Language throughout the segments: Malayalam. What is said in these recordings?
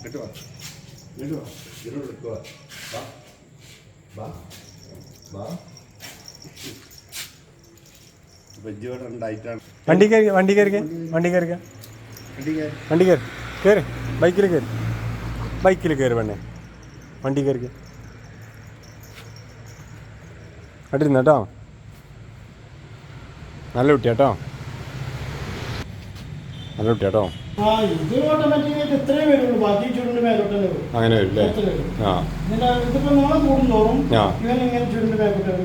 ഇങ്ങോട്ട് വാ. ഇതിനോട് എടുക്കുക വാ. വാ. വാ. ഉണ്ടായിട്ടാണ് വണ്ടി കയറി വണ്ടി കയറി വണ്ടി കയറി വണ്ടി കയറി. കയറി. ബൈക്കിൽ കയറി. ബൈക്കിൽ കയറി പെണ്ണെ. വണ്ടി കയറി അട്ടിരുന്ന കേട്ടോ നല്ല കുട്ടിയാട്ടോ നല്ല കുട്ടിയാ കേട്ടോ ആ ഇത് ഓട്ടോമാറ്റിക്കായിട്ട് ഇത്രയും വരുള്ളൂ. ബാക്കി ചുരുണ്ട് വരും അങ്ങനെ ആ. ഇതിപ്പോ നാളെ. ഇവൻ ഇങ്ങനെ ചുരുണ്ട് മേലോട്ട് വരും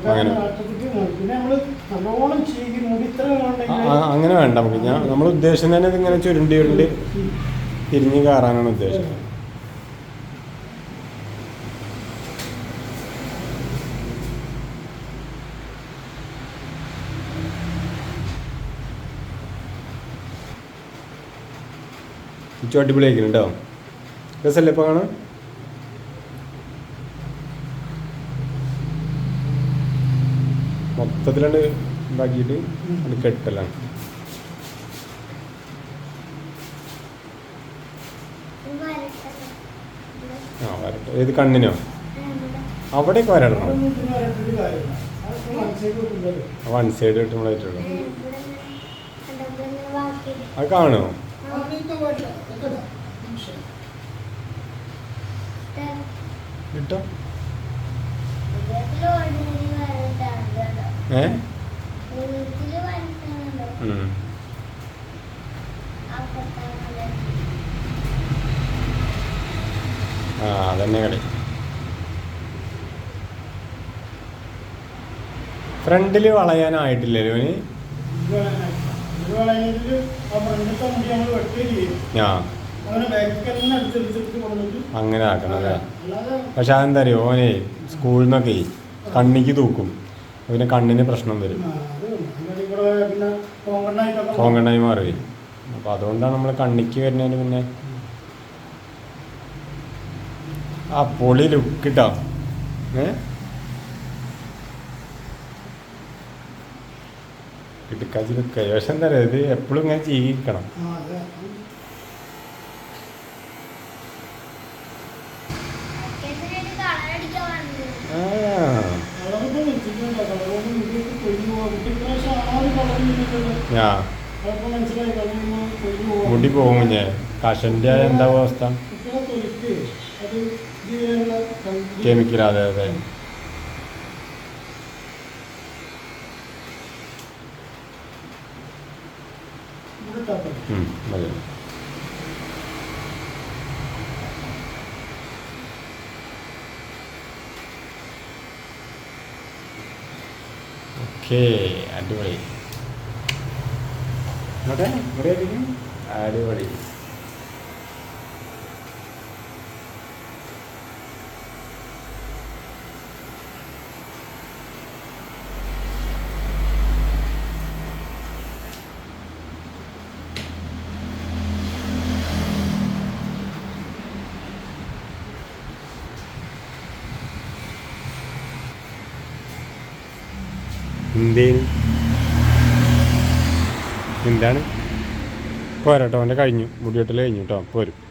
പിന്നെ നമ്മൾ നല്ലോണം ചീകി മുടി ഇത്ര ആ, അങ്ങനെ വേണ്ട. നമുക്ക് ഞാൻ നമ്മൾ ഉദ്ദേശം തന്നെ ഇതിങ്ങനെ ചുരുണ്ടി ഉണ്ട് തിരിഞ്ഞ് കയറാനാണ് ഉദ്ദേശം. ചുറ്റും അടിപൊളിയായിരിക്കും കേട്ടോ. രസമല്ലേ ഇപ്പോൾ കാണാം മൊത്തത്തിലാണ് ഉണ്ടാക്കിയിട്ട് അത് കെട്ടലാണ്. ആ വരട്ടെ. ഏത് കണ്ണിനോ? അവിടേക്ക് വരണം വൺ സൈഡ് കിട്ടുമ്പോഴായിട്ടുള്ളൂ അത് കാണുമോ കിട്ടോ. ഏ. ആ അതന്നെ കളി. ഫ്രണ്ടിൽ വളയാനായിട്ടില്ലല്ലോ ഇനി ഇത് ആ ഫ്രണ്ടിലത്തെ മുടി നമ്മൾ വെട്ടുകയും ചെയ്യും. ആ. അങ്ങനെ ബാക്കിൽ തന്നെ അടുത്തെടുത്തിട്ട് കൊണ്ടുവന്നിട്ട് അങ്ങനെ ആക്കണം അല്ലേ? പക്ഷെ അതെന്താ അറിയോ ഓനെ സ്കൂളിൽ നിന്നൊക്കെ കണ്ണിക്ക് തൂക്കും. പിന്നെ കണ്ണിന് പ്രശ്നം വരും. കോങ്കണ്ണായി മാറി. അപ്പോൾ അതുകൊണ്ടാണ് നമ്മൾ കണ്ണിക്ക് വരുന്നതിന് പിന്നെ ആ പൊളി ലുക്ക് കിട്ടാം ഏ? കിടക്കാച്ചി ലുക്കായി പക്ഷെ എന്താ പറയുക ഇത് എപ്പോഴും ഇങ്ങനെ ജീവിക്കണം. ആ. മുടി പോകും ഞാൻ കഷന്റെ എന്താ അവസ്ഥ? കെമിക്കൽ അതെ അതെ. മതി. ഓക്കെ അടിപൊളി. അടിപൊളി. എന്തേന് എന്താണ്? പോരാട്ടോ അവന്റെ കഴിഞ്ഞു. മുടിവെട്ടൽ കഴിഞ്ഞു കേട്ടോ. പോരും.